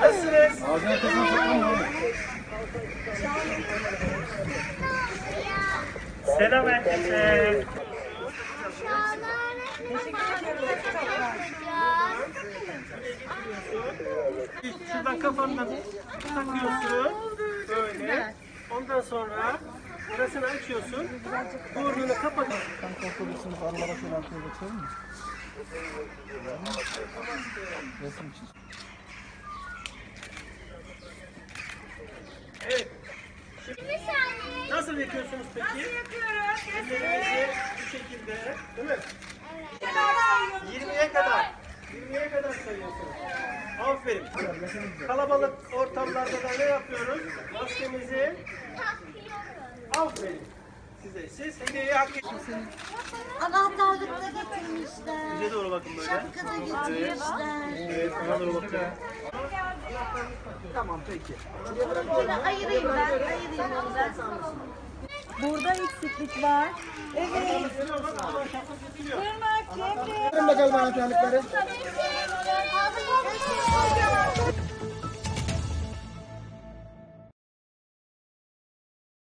Nasılsınız? Ağzına oğlum. Selam herkese. Şuradan kafandan takıyorsun. Böyle. Ondan sonra burasını açıyorsun. Burnunu kapat. Sen kontrol için arabada şöyle arkaya geçelim mi? Resim için. Evet. Şimdi nasıl yapıyorsunuz peki? Nasıl yapıyoruz? Ellerinizi bu şekilde. Değil mi? 20'ye kadar. 20'ye kadar sayıyorsunuz. Aferin. Kalabalık ortamlarda da ne yapıyoruz? Maskemizi Aferin. Size. Siz hediyeyi hak ediyorsunuz. Anahtarlık da getirmişler. Bize doğru bakın böyle. Şapka da getirmişler. Evet, bana doğru bakın. Tamam peki. Ayırayım ben, ayırayım onu ben. Burada eksiklik var. Evet. Cemre. Verin bakalım anahtarlıkları.